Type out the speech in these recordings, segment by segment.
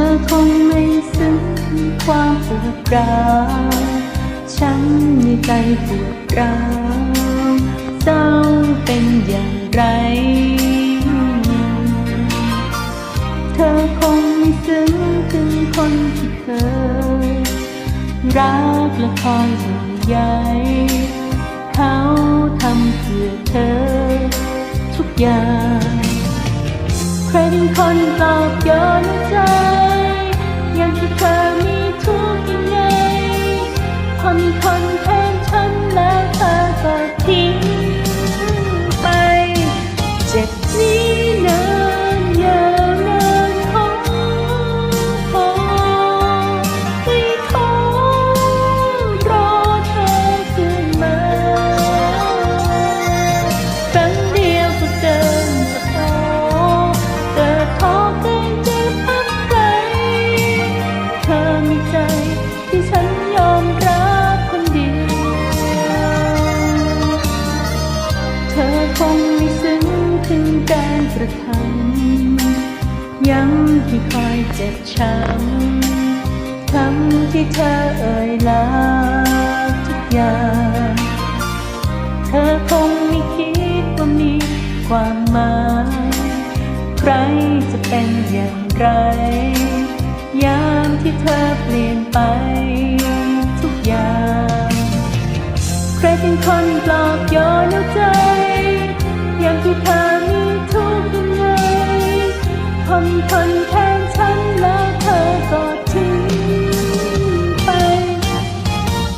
อคงไม่ซึ้งความปวดร้าวฉันในใจปวดร้าวเศร้าเป็นอย่างไร เธอคงไม่ซึ้งถึงคนที่เคยรักและคอยห่วงใยเขาทำเพื่อเธอ ทุกอย่าง ใครเป็นคนปลอบยนใจอย่ คนเท คงไม่ซึ้งถึงการกระทำย้ำที่คอยเจ็บช้ำคำที่เธอเอ่ยลาทุกอย่างเธอคงไม่คิดว่ามีความหมายใครจะเป็นอย่างไร ยามที่เธอเปลี่ยนไปทุกอย่าง ใครเป็นคนปลอบโยนเอาใจ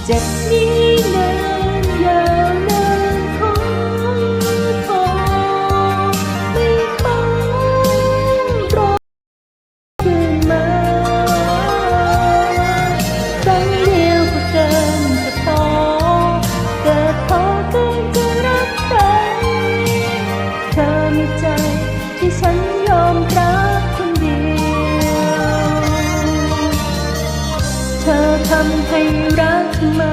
เจ็บนี้ รักทำไมหลงทำไม